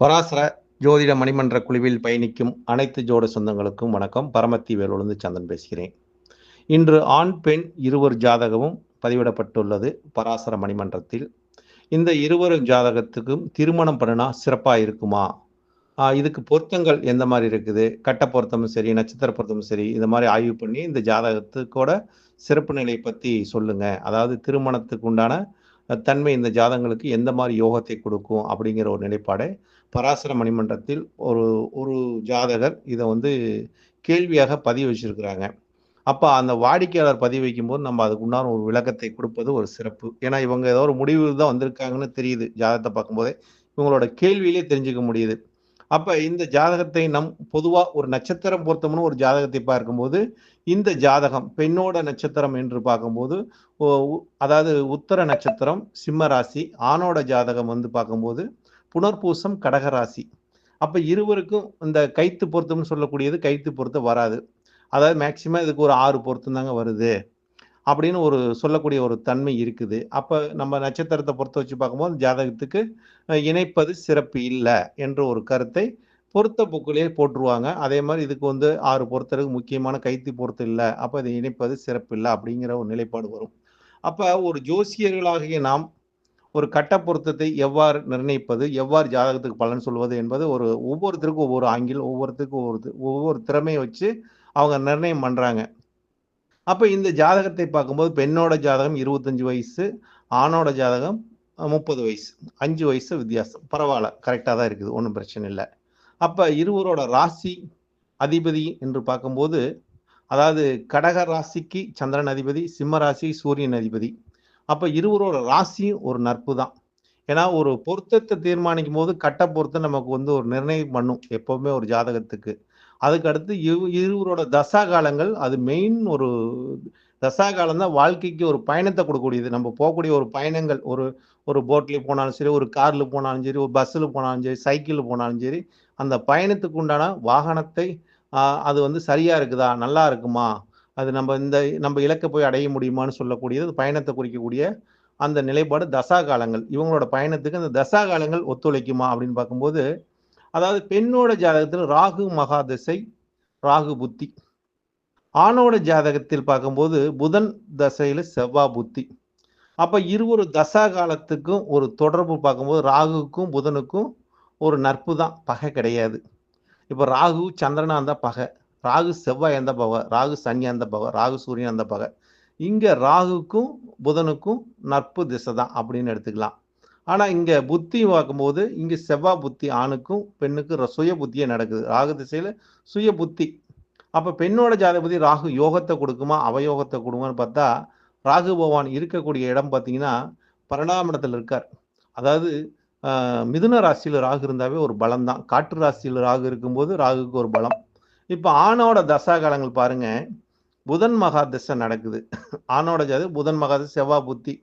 பராசர ஜோதிட மணிமன்ற குழுவில் பயணிக்கும் அனைத்து ஜோட சொந்தங்களுக்கும் வணக்கம். பரமத்தி வேலுழுந்து சந்தன் பேசுகிறேன். இன்று ஆண் பெண் இருவர் ஜாதகமும் பதிவிடப்பட்டுள்ளது பராசர மணிமன்றத்தில். இந்த இருவரும் ஜாதகத்துக்கும் திருமணம் பண்ணினா சிறப்பாக இருக்குமா? இதுக்கு பொருத்தங்கள் எந்த மாதிரி இருக்குது? கட்ட பொருத்தமும் சரி நட்சத்திர பொருத்தமும் சரி இந்த மாதிரி ஆய்வு பண்ணி இந்த ஜாதகத்துக்கோட சிறப்பு நிலை பற்றி சொல்லுங்கள் அதாவது திருமணத்துக்கு உண்டான தன்மை இந்த ஜாதகங்களுக்கு எந்த மாதிரி யோகத்தை கொடுக்கும் அப்படிங்கிற ஒரு நிலைப்பாடை பராசர மணிமன்றத்தில் ஒரு ஒரு ஜாதகர் இதை வந்து கேள்வியாக பதிவு வச்சிருக்கிறாங்க. அப்போ அந்த வாடிக்கையாளர் பதிவு வைக்கும்போது நம்ம அதுக்கு உண்டான ஒரு விளக்கத்தை கொடுப்பது ஒரு சிறப்பு. ஏன்னா இவங்க ஏதோ ஒரு முடிவு தான் வந்திருக்காங்கன்னு தெரியுது. ஜாதகத்தை பார்க்கும்போதே இவங்களோட கேள்வியிலே தெரிஞ்சுக்க முடியுது. அப்போ இந்த ஜாதகத்தை நம் பொதுவாக ஒரு நட்சத்திரம் பொருத்தம்னு ஒரு ஜாதகத்தை பார்க்கும்போது இந்த ஜாதகம் பெண்ணோட நட்சத்திரம் என்று பார்க்கும்போது அதாவது உத்தர நட்சத்திரம் சிம்ம ராசி ஆணோட ஜாதகம் வந்து பார்க்கும்போது புனர்பூசம் கடகராசி அப்போ இருவருக்கும் இந்த கைத்து பொருத்தம்னு சொல்லக்கூடியது கைத்து பொருத்தம் வராது. அதாவது மேக்சிமம் இதுக்கு ஒரு ஆறு பொருத்தம் தாங்க வருது. அப்படின்னு ஒரு சொல்லக்கூடிய ஒரு தன்மை இருக்குது. அப்போ நம்ம நட்சத்திரத்தை பொறுத்த வச்சு பார்க்கும்போது ஜாதகத்துக்கு இணைப்பது சிறப்பு இல்லை என்ற ஒரு கருத்தை பொருத்த புக்குலேயே போட்டுருவாங்க. அதே மாதிரி இதுக்கு வந்து ஆறு பொருத்தருக்கு முக்கியமான கைத்து பொருத்தம் இல்லை. அப்போ இதை இணைப்பது சிறப்பு இல்லை அப்படிங்கிற ஒரு நிலைப்பாடு வரும். அப்போ ஒரு ஜோசியர்களாகிய நாம் ஒரு கட்ட பொருத்தத்தை எவ்வாறு நிர்ணயிப்பது எவ்வாறு ஜாதகத்துக்கு பலன் சொல்வது என்பது ஒரு ஒவ்வொருத்தருக்கும் ஒவ்வொரு ஆங்கில் ஒவ்வொருத்தருக்கும் ஒவ்வொரு ஒவ்வொரு திறமையை வச்சு அவங்க நிர்ணயம் பண்ணுறாங்க அப்போ இந்த ஜாதகத்தை பார்க்கும்போது பெண்ணோட ஜாதகம் இருபத்தஞ்சு வயசு ஆணோட ஜாதகம் முப்பது வயசு. அஞ்சு வயசு வித்தியாசம். பரவாயில்ல. கரெக்டாக தான் இருக்குது. ஒன்றும் பிரச்சனை இல்லை. அப்போ இருவரோட ராசி அதிபதி என்று பார்க்கும்போது அதாவது கடக ராசிக்கு சந்திரன் அதிபதி சிம்ம ராசி சூரியன் அதிபதி. அப்போ இருவரோட ராசியும் ஒரு நட்பு தான். ஏன்னா ஒரு பொருத்தத்தை தீர்மானிக்கும் போது கட்ட பொருத்தம் நமக்கு வந்து ஒரு நிர்ணயம் பண்ணும். எப்போவுமே ஒரு ஜாதகத்துக்கு. அதுக்கடுத்து இருவரோட தசா காலங்கள் அது மெயின் ஒரு தசா காலம் தான் வாழ்க்கைக்கு ஒரு பயணத்தை கொடுக்கக்கூடியது. நம்ம போகக்கூடிய ஒரு பயணங்கள் ஒரு ஒரு போட்லேயே போனாலும் சரி ஒரு காரில் போனாலும் சரி ஒரு பஸ்ஸில் போனாலும் சரி சைக்கிளில் போனாலும் சரி அந்த பயணத்துக்கு உண்டான வாகனத்தை அது வந்து சரியாக இருக்குதா நல்லா இருக்குமா அது நம்ம இந்த நம்ம இலக்கை போய் அடைய முடியுமான்னு சொல்லக்கூடியது பயணத்தை குறிக்கக்கூடிய அந்த நிலைப்பாடு தசா காலங்கள் இவங்களோட பயணத்துக்கு அந்த தசா காலங்கள் ஒத்துழைக்குமா அப்படின்னு பார்க்கும்போது அதாவது பெண்ணோட ஜாதகத்தில் ராகு மகா திசை ராகு புத்தி. ஆணோட ஜாதகத்தில் பார்க்கும்போது புதன் தசையில் செவ்வா புத்தி. அப்போ இருவரு தசா காலத்துக்கும் ஒரு தொடர்பு பார்க்கும்போது ராகுக்கும் புதனுக்கும் ஒரு நட்பு தான் பகை கிடையாது. இப்போ ராகு சந்திரனா இருந்தால் பகை ராகு செவ்வாய் எந்த பகை ராகு சனி அந்த பகை ராகு சூரியன் அந்த பகை. இங்கே ராகுக்கும் புதனுக்கும் நட்பு திசை தான் அப்படின்னு எடுத்துக்கலாம். ஆனால் இங்கே புத்தி பார்க்கும்போது இங்கே செவ்வா புத்தி ஆணுக்கும் பெண்ணுக்கும் சுய புத்தியே நடக்குது. ராகு திசையில் சுய புத்தி. அப்போ பெண்ணோட ஜாதபதி ராகு யோகத்தை கொடுக்குமா அவயோகத்தை கொடுக்குமான்னு பார்த்தா ராகு பகவான் இருக்கக்கூடிய இடம் பார்த்தீங்கன்னா பரணாமடத்தில் இருக்கார். அதாவது மிதுன ராசியில் ராகு இருந்தாவே ஒரு பலம் தான் காற்று ராசியில் ராகு இருக்கும்போது ராகுக்கு ஒரு பலம். இப்போ ஆணோட தசா காலங்கள் பாருங்கள் புதன் மகா தசை நடக்குது. ஆணோட ஜாதி புதன் மகா செவ்வா புத்தி.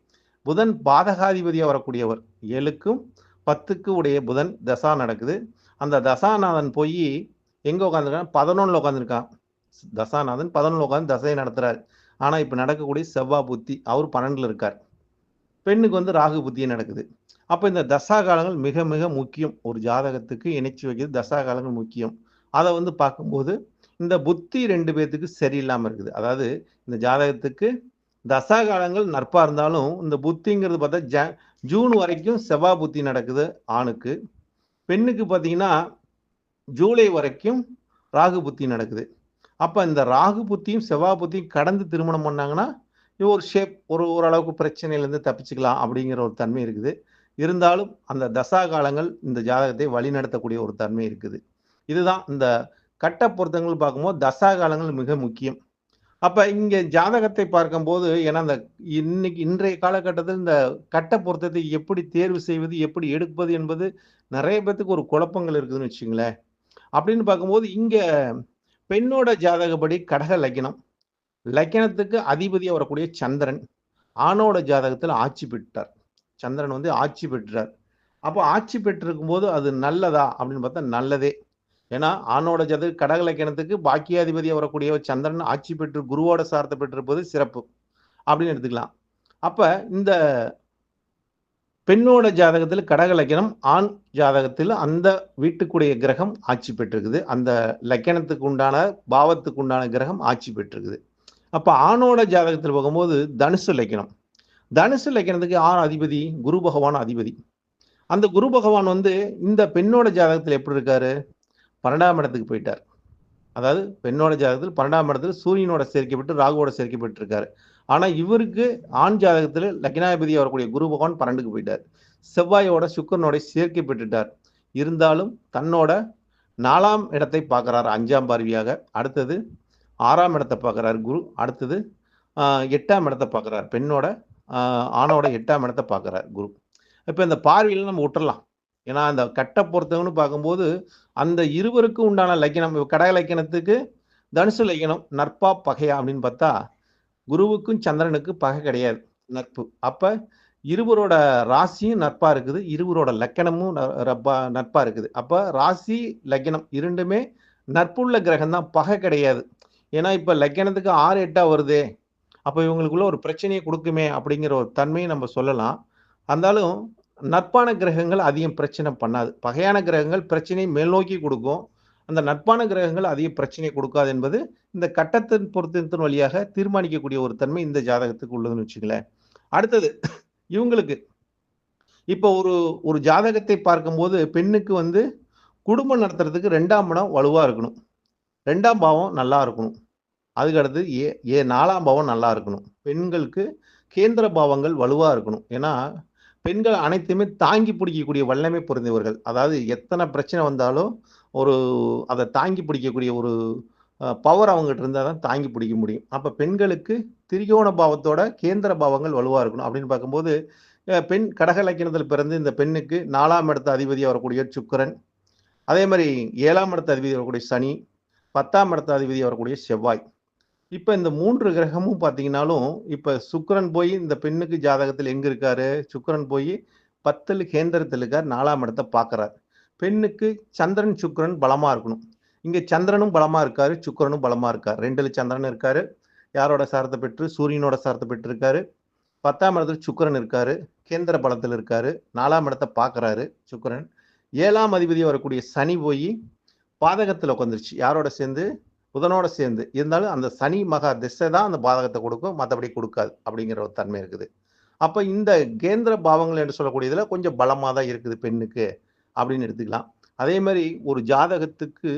புதன் பாதகாதிபதியாக வரக்கூடியவர் ஏழுக்கும் பத்துக்கு உடைய புதன் தசா நடக்குது. அந்த தசாநாதன் போய் எங்கே உட்காந்துருக்கான் பதினொன்றில் உட்காந்துருக்கான் தசாநாதன் பதினொன்று உட்காந்து தசையை நடத்துகிறார் ஆனால் இப்போ நடக்கக்கூடிய செவ்வா புத்தி அவர் பன்னெண்டில் இருக்கார். பெண்ணுக்கு வந்து ராகு புத்தியே நடக்குது. அப்போ இந்த தசா காலங்கள் மிக மிக முக்கியம். ஒரு ஜாதகத்துக்கு இணைச்சி வைக்கிறது தசா காலங்கள் முக்கியம். அதை வந்து பார்க்கும்போது இந்த புத்தி ரெண்டு பேர்த்துக்கு சரியில்லாமல் இருக்குது. அதாவது இந்த ஜாதகத்துக்கு தசா காலங்கள் நற்பா இருந்தாலும் இந்த புத்திங்கிறது பார்த்தா ஜ ஜூன் வரைக்கும் செவ்வா புத்தி நடக்குது ஆணுக்கு. பெண்ணுக்கு பார்த்தீங்கன்னா ஜூலை வரைக்கும் ராகு புத்தி நடக்குது. அப்போ இந்த ராகு புத்தியும் செவ்வா புத்தியும் கடந்து திருமணம் பண்ணாங்கன்னா இது ஒரு ஷேப் ஒரு ஓரளவுக்கு பிரச்சனையிலேருந்து தப்பிச்சுக்கலாம் அப்படிங்கிற ஒரு தன்மை இருக்குது. இருந்தாலும் அந்த தசா காலங்கள் இந்த ஜாதகத்தை வழிநடத்தக்கூடிய ஒரு தன்மை இருக்குது. இதுதான் இந்த கட்ட பொருத்தங்கள் பார்க்கும்போது தசா காலங்கள் மிக முக்கியம். அப்ப இங்க ஜாதகத்தை பார்க்கும்போது ஏன்னா இந்த இன்னைக்கு இன்றைய காலகட்டத்தில் இந்த கட்ட பொருத்தத்தை எப்படி தேர்வு செய்வது எப்படி எடுப்பது என்பது நிறைய பேத்துக்கு ஒரு குழப்பங்கள் இருக்குதுன்னு வச்சுங்களேன். அப்படின்னு பார்க்கும்போது இங்க பெண்ணோட ஜாதகப்படி கடக லக்கினம். லக்கினத்துக்கு அதிபதியாக வரக்கூடிய சந்திரன் ஆணோட ஜாதகத்தில் ஆட்சி பெற்றார். சந்திரன் வந்து ஆட்சி பெற்றார். அப்போ ஆட்சி பெற்றிருக்கும் போது அது நல்லதா அப்படின்னு பார்த்தா நல்லதே. ஏன்னா ஆணோட ஜது கடகலக்கணத்துக்கு பாக்கியாதிபதியாக வரக்கூடிய சந்திரன் ஆட்சி பெற்று குருவோட சார்த்த பெற்றிருப்பது சிறப்பு அப்படின்னு எடுத்துக்கலாம். அப்ப இந்த பெண்ணோட ஜாதகத்தில் கடக லக்கணம் ஆண் ஜாதகத்தில் அந்த வீட்டுக்குடைய கிரகம் ஆட்சி பெற்றிருக்குது. அந்த லக்கணத்துக்கு உண்டான பாவத்துக்கு உண்டான கிரகம் ஆட்சி பெற்றிருக்குது. அப்போ ஆணோட ஜாதகத்தில் போகும்போது தனுசு லக்கணம். தனுசு லக்கணத்துக்கு ஆண் அதிபதி? குரு பகவான் அதிபதி. அந்த குரு பகவான் வந்து இந்த பெண்ணோட ஜாதகத்தில் எப்படி இருக்காரு? பன்னெண்டாம் இடத்துக்கு போயிட்டார். அதாவது பெண்ணோட ஜாதகத்தில் பன்னெண்டாம் இடத்துல சூரியனோட சேர்க்கப்பட்டு ராகுவோட சேர்க்கப்பட்டிருக்காரு ஆனால் இவருக்கு ஆண் ஜாதகத்தில் லக்னாதிபதி வரக்கூடிய குரு பகவான் பன்னெண்டுக்கு போயிட்டார். செவ்வாயோட சுக்கரனோட சேர்க்கை பெற்றுட்டார். இருந்தாலும் தன்னோட நாலாம் இடத்தை பார்க்குறாரு அஞ்சாம் பார்வையாக. அடுத்தது ஆறாம் இடத்தை பார்க்குறாரு குரு. அடுத்தது எட்டாம் இடத்தை பார்க்குறாரு. பெண்ணோட ஆணோட எட்டாம் இடத்தை பார்க்குறாரு குரு. இப்போ இந்த பார்வையில் நம்ம விட்டுறலாம் ஏன்னா அந்த கட்டை பொறுத்தவங்கன்னு பார்க்கும்போது அந்த இருவருக்கும் உண்டான லக்கினம் கடக லக்கினத்துக்கு தனுசு லக்கினம் நற்பா பகையா அப்படின்னு பார்த்தா குருவுக்கும் சந்திரனுக்கு பகை கிடையாது நட்பு. அப்போ இருவரோட ராசியும் நட்பாக இருக்குது இருவரோட லக்கணமும் ந- ரப்பா நட்பாக இருக்குது. அப்போ ராசி லக்கினம் இரண்டுமே நட்புள்ள கிரகம் தான் பகை கிடையாது. ஏன்னா இப்போ லக்கணத்துக்கு ஆறு எட்டாக வருதே அப்போ இவங்களுக்குள்ள ஒரு பிரச்சனையை கொடுக்குமே அப்படிங்கிற ஒரு தன்மையை நம்ம சொல்லலாம். இருந்தாலும் நட்பான கிரகங்கள் அதிகம் பிரச்சனை பண்ணாது. பகையான கிரகங்கள் பிரச்சனையை மேல் நோக்கி கொடுக்கும். அந்த நட்பான கிரகங்கள் அதிக பிரச்சனை கொடுக்காது என்பது இந்த கட்டத்தின் பொருத்தத்தின் வழியாக தீர்மானிக்கக்கூடிய ஒரு தன்மை இந்த ஜாதகத்துக்கு உள்ளதுன்னு வச்சுங்களேன் அடுத்தது இவங்களுக்கு இப்போ ஒரு ஒரு ஜாதகத்தை பார்க்கும்போது பெண்ணுக்கு வந்து குடும்பம் நடத்துறதுக்கு ரெண்டாம் இடம் வலுவாக இருக்கணும். ரெண்டாம் பாவம் நல்லா இருக்கணும். அதுக்கடுத்து ஏ ஏ நாலாம் பாவம் நல்லா இருக்கணும். பெண்களுக்கு கேந்திர பாவங்கள் வலுவாக இருக்கணும். ஏன்னா பெண்கள் அனைத்துமே தாங்கி பிடிக்கக்கூடிய வல்லமை பொருந்தியவர்கள். அதாவது எத்தனை பிரச்சனை வந்தாலும் ஒரு அதை தாங்கி பிடிக்கக்கூடிய ஒரு பவர் அவங்ககிட்ட இருந்தால் தான் தாங்கி பிடிக்க முடியும். அப்போ பெண்களுக்கு திரிகோண பாவத்தோட கேந்திர பாவங்கள் வலுவாக இருக்கணும். அப்படின்னு பார்க்கும்போது பெண் கடக லக்கினத்தில் பிறந்து இந்த பெண்ணுக்கு நாலாம் இடத்த அதிபதியாக வரக்கூடிய சுக்கரன் அதே மாதிரி ஏழாம் இடத்த அதிபதி வரக்கூடிய சனி பத்தாம் இடத்த அதிபதி வரக்கூடிய செவ்வாய். இப்போ இந்த மூன்று கிரகமும் பார்த்தீங்கன்னாலும் இப்போ சுக்கிரன் போய் இந்த பெண்ணுக்கு ஜாதகத்தில் எங்கே இருக்காரு? சுக்கரன் போய் பத்தில் கேந்திரத்தில் இருக்கார் நாலாம் இடத்தை பார்க்குறார் பெண்ணுக்கு சந்திரன் சுக்கிரன் பலமாக இருக்கணும். இங்கே சந்திரனும் பலமாக இருக்காரு சுக்கிரனும் பலமாக இருக்கார். ரெண்டுல சந்திரன் இருக்காரு யாரோட சாரத்தை பெற்று? சூரியனோட சாரத்தை பெற்று இருக்காரு. பத்தாம் இடத்துல சுக்கிரன் இருக்காரு கேந்திர பலத்தில் இருக்காரு நாலாம் இடத்தை பார்க்குறாரு சுக்கிரன். ஏழாம் அதிபதி வரக்கூடிய சனி போய் பாதகத்தில் உட்காந்துருச்சு யாரோட சேர்ந்து? புதனோட சேர்ந்து. இருந்தாலும் அந்த சனி மகா திசை தான் அந்த பாதகத்தை கொடுக்கும். மற்றபடி கொடுக்காது அப்படிங்கிற ஒரு தன்மை இருக்குது. அப்போ இந்த கேந்திர பாவங்கள் என்று சொல்லக்கூடியதில் கொஞ்சம் பலமாக தான் இருக்குது பெண்ணுக்கு அப்படின்னு எடுத்துக்கலாம். அதே மாதிரி ஒரு ஜாதகத்துக்கு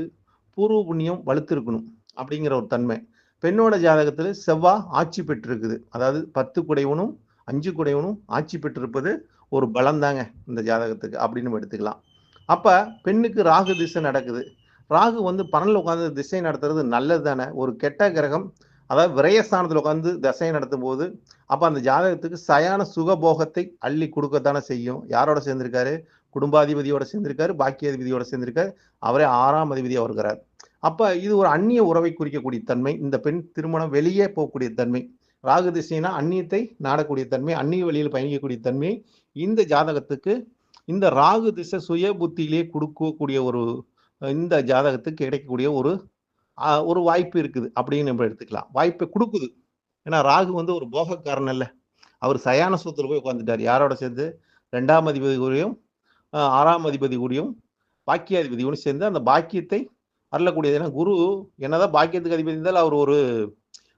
பூர்வ புண்ணியம் வலுத்திருக்கணும் அப்படிங்கிற ஒரு தன்மை. பெண்ணோட ஜாதகத்தில் செவ்வாய் ஆட்சி பெற்றிருக்குது. அதாவது பத்து குடைவனும் அஞ்சு குடைவனும் ஆட்சி பெற்றிருப்பது ஒரு பலம் தாங்க இந்த ஜாதகத்துக்கு அப்படின்னு எடுத்துக்கலாம். அப்போ பெண்ணுக்கு ராகு திசை நடக்குது. ராகு வந்து பன்னெண்டில் உட்காந்து திசை நடத்துறது நல்லது தானே? ஒரு கெட்ட கிரகம் அதாவது விரயஸ்தானத்தில் உட்காந்து திசை நடத்தும் போது அப்போ அந்த ஜாதகத்துக்கு சயான சுகபோகத்தை அள்ளி கொடுக்கத்தானே செய்யும். யாரோட சேர்ந்திருக்காரு? குடும்பாதிபதியோட சேர்ந்திருக்காரு பாக்கியாதிபதியோட சேர்ந்திருக்காரு. அவரே ஆறாம் அதிபதியாக வருகிறார். அப்போ இது ஒரு அந்நிய உறவை குறிக்கக்கூடிய தன்மை இந்த பெண் திருமணம் வெளியே போகக்கூடிய தன்மை. ராகு திசைனா அந்நியத்தை நாடக்கூடிய தன்மை அந்நிய வழியில் பயணிக்கக்கூடிய தன்மை. இந்த ஜாதகத்துக்கு இந்த ராகு திசை சுய புத்தியிலே கொடுக்கக்கூடிய ஒரு இந்த ஜாதகத்துக்கு கிடைக்கக்கூடிய ஒரு ஒரு வாய்ப்பு இருக்குது அப்படின்னு நம்ம எடுத்துக்கலாம். வாய்ப்பை கொடுக்குது. ஏன்னா ராகு வந்து ஒரு போகக்காரன் அல்ல. அவர் சயான சூத்துல போய் உட்காந்துட்டார் யாரோட சேர்ந்து? ரெண்டாம் அதிபதி கூடயும் ஆறாம் அதிபதி கூடயும் பாக்கியாதிபதி கூட சேர்ந்து அந்த பாக்கியத்தை அருளக்கூடியது ஏன்னா குரு என்னதான் பாக்கியத்துக்கு அதிபதி இருந்தாலும் அவர் ஒரு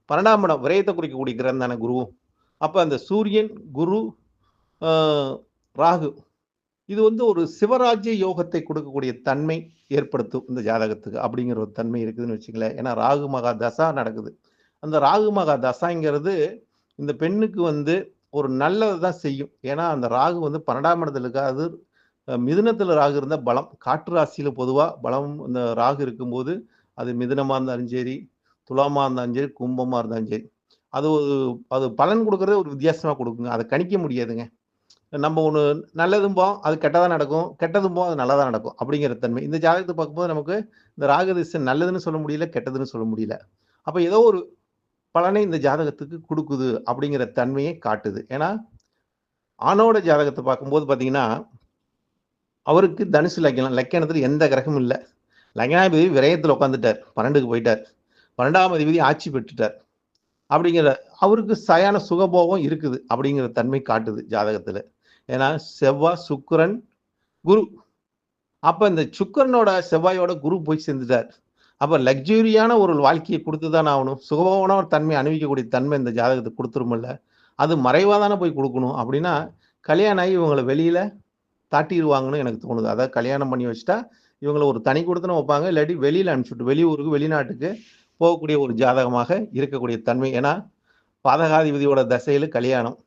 பன்னெண்டாம் இடம் விரயத்தை குறிக்கக்கூடிய கிரகம் தானே குருவும் அப்போ அந்த சூரியன் குரு ராகு இது வந்து ஒரு சிவராஜ்ய யோகத்தை கொடுக்கக்கூடிய தன்மை ஏற்படுத்தும் இந்த ஜாதகத்துக்கு அப்படிங்கிற ஒரு தன்மை இருக்குதுன்னு வச்சுங்களேன் ஏன்னா ராகு மகா தசா நடக்குது. அந்த ராகு மகா தசாங்கிறது இந்த பெண்ணுக்கு வந்து ஒரு நல்லது தான் செய்யும். ஏன்னா அந்த ராகு வந்து பன்னெண்டாம் இடத்துல இருக்காது. மிதுனத்தில் ராகு இருந்தால் பலம். காற்று ராசியில் பொதுவாக பலம் இந்த ராகு இருக்கும்போது அது மிதுனமா இருந்தாலும் சரி துலாமா இருந்தாலும் சரி கும்பமாக இருந்தாலும் சரி. அது ஒரு அது பலன் கொடுக்குறதே ஒரு வித்தியாசமாக கொடுக்குங்க. அதை கணிக்க முடியாதுங்க. நம்ம ஒன்று நல்லதும்போம் அது கெட்டதாக நடக்கும். கெட்டதும்போம் அது நல்லதாக நடக்கும் அப்படிங்கிற தன்மை. இந்த ஜாதகத்தை பார்க்கும்போது நமக்கு இந்த ராகதிசை நல்லதுன்னு சொல்ல முடியல கெட்டதுன்னு சொல்ல முடியல. அப்போ ஏதோ ஒரு பலனை இந்த ஜாதகத்துக்கு கொடுக்குது அப்படிங்கிற தன்மையை காட்டுது. ஏன்னா ஆணோட ஜாதகத்தை பார்க்கும்போது பார்த்தீங்கன்னா அவருக்கு தனுசு லக்கணம் லக்கணத்தில் எந்த கிரகமும் இல்லை. லக்னாதிபதி விரயத்தில் உட்காந்துட்டார் பன்னெண்டுக்கு போயிட்டார். பன்னெண்டாம் அதிபதி ஆட்சி பெற்றுட்டார். அப்படிங்கிற அவருக்கு சயான சுகபோகம் இருக்குது அப்படிங்கிற தன்மை காட்டுது ஜாதகத்தில். ஏன்னா செவ்வாய் சுக்கிரன் குரு. அப்போ இந்த சுக்கிரனோட செவ்வாயோட குரு போய் சேர்ந்துட்டார். அப்போ லக்ஸுரியான ஒரு வாழ்க்கையை கொடுத்து தான் ஆகணும். சுகமான ஒரு தன்மை அணிவிக்கக்கூடிய தன்மை இந்த ஜாதகத்துக்கு கொடுத்துருமில்ல. அது மறைவாக தானே போய் கொடுக்கணும் அப்படின்னா கல்யாணம் ஆகி இவங்களை வெளியில் தாட்டிடுவாங்கன்னு எனக்கு தோணுது. அதாவது கல்யாணம் பண்ணி வச்சுட்டா இவங்களை ஒரு தனி கொடுத்துன வைப்பாங்க. இல்லாட்டி வெளியில் அனுப்பிச்சுட்டு வெளியூருக்கு வெளிநாட்டுக்கு போகக்கூடிய ஒரு ஜாதகமாக இருக்கக்கூடிய தன்மை. ஏன்னா பாதகாதிபதியோட தசையில் கல்யாணம்.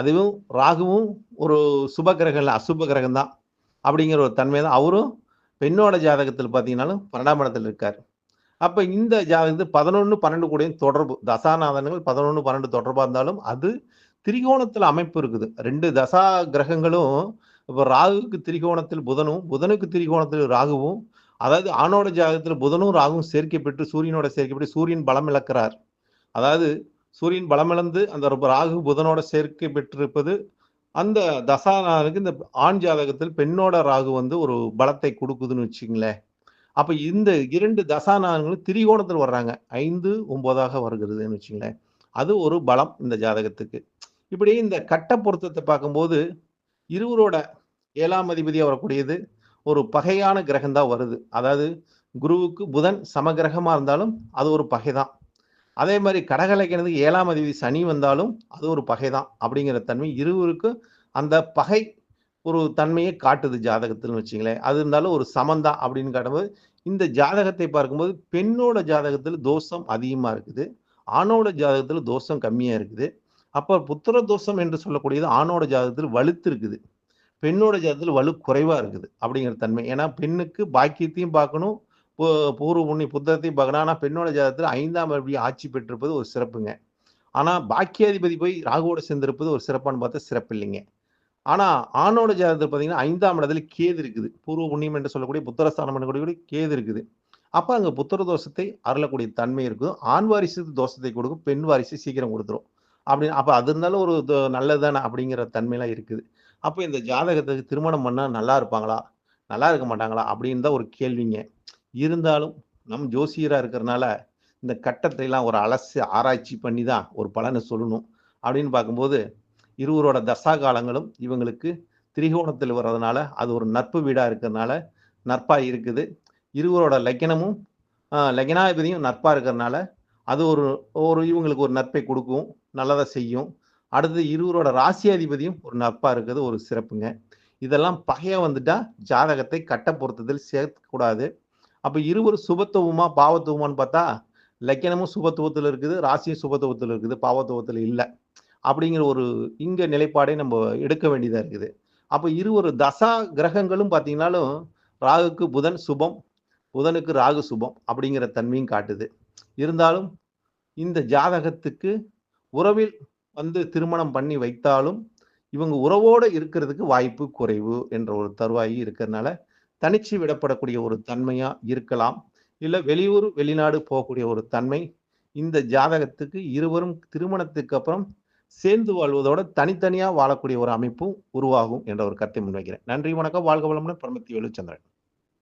அதுவும் ராகுவும் ஒரு சுப கிரகம் இல்லை அசுப கிரகம் தான் அப்படிங்கிற ஒரு தன்மை தான் அவரும் பெண்ணோட ஜாதகத்தில் பார்த்தீங்கன்னாலும் பன்னெண்டாம் இடத்துல இருக்கார். அப்போ இந்த ஜாதகத்து பதினொன்று பன்னெண்டு கூடயும் தொடர்பு. தசாநாதனங்கள் பதினொன்று பன்னெண்டு தொடர்பாக இருந்தாலும் அது திரிகோணத்தில் அமைப்பு இருக்குது. ரெண்டு தசா கிரகங்களும் இப்போ ராகுக்கு திரிகோணத்தில் புதனும் புதனுக்கு திரிகோணத்தில் ராகுவும் அதாவது ஆணோட ஜாதகத்தில் புதனும் ராகுவும் சேர்க்கை பெற்று சூரியனோட சேர்க்கை பெற்று சூரியன் பலம் இழக்கிறார். அதாவது சூரியன் பலமிழந்து அந்த ராகு புதனோட சேர்க்கை பெற்றிருப்பது அந்த தசாநாதனுக்கு இந்த ஆண் ஜாதகத்தில் பெண்ணோட ராகு வந்து ஒரு பலத்தை கொடுக்குதுன்னு வச்சுங்களேன் அப்போ இந்த இரண்டு தசாநாதங்களும் திரிகோணத்தில் வர்றாங்க. ஐந்து ஒன்பதாக வருகிறதுன்னு வச்சுங்களேன் அது ஒரு பலம் இந்த ஜாதகத்துக்கு. இப்படி இந்த கட்ட பொருத்தத்தை பார்க்கும்போது இருவரோட ஏழாம் அதிபதியாக வரக்கூடியது ஒரு பகையான கிரகம் தான் வருது. அதாவது குருவுக்கு புதன் சமகிரகமாக இருந்தாலும் அது ஒரு பகை தான் அதே மாதிரி கடகலைக்கிறதுக்கு ஏழாம் அதிபதி சனி வந்தாலும் அது ஒரு பகை தான் அப்படிங்கிற தன்மை இருவருக்கும் அந்த பகை ஒரு தன்மையை காட்டுது ஜாதகத்தில்னு வச்சிங்களேன். அது இருந்தாலும் ஒரு சமந்தான் அப்படின்னு காட்டும்போது இந்த ஜாதகத்தை பார்க்கும்போது பெண்ணோட ஜாதகத்தில் தோஷம் அதிகமாக இருக்குது. ஆணோட ஜாதகத்தில் தோஷம் கம்மியாக இருக்குது. அப்போ புத்திர தோஷம் என்று சொல்லக்கூடியது ஆணோட ஜாதகத்தில் வலுத்து இருக்குது. பெண்ணோட ஜாதகத்தில் வலு குறைவாக இருக்குது அப்படிங்கிற தன்மை. ஏன்னா பெண்ணுக்கு பாக்கியத்தையும் பார்க்கணும் பூர்வ புண்ணி புத்தகத்தை பகனானா ஆனால் பெண்ணோட ஜாதகத்தில் ஐந்தாம் அப்படி ஆட்சி பெற்றிருப்பது ஒரு சிறப்புங்க. ஆனால் பாக்கியாதிபதி போய் ராகுவோட சேர்ந்திருப்பது ஒரு சிறப்பான்னு பார்த்தா சிறப்பு இல்லைங்க ஆனால் ஆணோட ஜாதகத்தில் பார்த்தீங்கன்னா ஐந்தாம் இடத்துல கேது இருக்குது. பூர்வ புண்ணியம் என்று சொல்லக்கூடிய புத்திரஸ்தானம் பண்ணக்கூடிய கேது இருக்குது. அப்போ அங்கே புத்திர தோஷத்தை அருளக்கூடிய தன்மை இருக்கும் ஆண் வாரிசு தோஷத்தை கொடுக்கும். பெண் வாரிசு சீக்கிரம் கொடுத்துரும். அப்படின்னு அப்போ அது இருந்தாலும் ஒரு நல்லதுதானே அப்படிங்கிற தன்மையெல்லாம் இருக்குது. அப்போ இந்த ஜாதகத்துக்கு திருமணம் பண்ணால் நல்லா இருப்பாங்களா? நல்லா இருக்க மாட்டாங்களா? அப்படின்னு தான் ஒரு கேள்விங்க. இருந்தாலும் நம் ஜோசியராக இருக்கிறனால இந்த கட்டத்தைலாம் ஒரு அலசி ஆராய்ச்சி பண்ணி தான் ஒரு பலனை சொல்லணும் அப்படின்னு பார்க்கும்போது இருவரோட தசா காலங்களும் இவங்களுக்கு திரிகோணத்தில் வர்றதுனால அது ஒரு நட்பு வீடாக இருக்கிறதுனால நட்பாக இருக்குது. இருவரோட லக்கணமும் லக்னாதிபதியும் நட்பாக இருக்கிறதுனால அது ஒரு ஒரு இவங்களுக்கு ஒரு நட்பை கொடுக்கும் நல்லதை செய்யும். அடுத்தது இருவரோட ராசியாதிபதியும் ஒரு நட்பாக இருக்கிறது ஒரு சிறப்புங்க. இதெல்லாம் பகையாக வந்துட்டால் ஜாதகத்தை கட்ட பொருத்தத்தில் சேர்க்கக்கூடாது. அப்போ இருவர் சுபத்துவமா பாவத்துவமான்னு பார்த்தா லக்கணமும் சுபத்துவத்தில் இருக்குது ராசியும் சுபத்துவத்தில் இருக்குது பாவத்துவத்தில் இல்லை. அப்படிங்கிற ஒரு இங்க நிலைப்பாடை நம்ம எடுக்க வேண்டியதாக இருக்குது. அப்போ இருவர் தசா கிரகங்களும் பார்த்தீங்கன்னாலும் ராகுக்கு புதன் சுபம் புதனுக்கு ராகு சுபம் அப்படிங்கிற தன்மையும் காட்டுது. இருந்தாலும் இந்த ஜாதகத்துக்கு உறவில் வந்து திருமணம் பண்ணி வைத்தாலும் இவங்க உறவோடு இருக்கிறதுக்கு வாய்ப்பு குறைவு என்ற ஒரு தருவாயி இருக்கிறதுனால தனிச்சு விடப்படக்கூடிய ஒரு தன்மையா இருக்கலாம். இல்லை வெளியூர் வெளிநாடு போகக்கூடிய ஒரு தன்மை இந்த ஜாதகத்துக்கு இருவரும் திருமணத்துக்கு அப்புறம் சேர்ந்து வாழ்வதோட தனித்தனியா வாழக்கூடிய ஒரு அமைப்பும் உருவாகும் என்ற ஒரு கருத்தை முன்வைக்கிறேன். நன்றி வணக்கம். வாழ்க வளமுடன். பரமத்தி வேலுச்சந்திரன்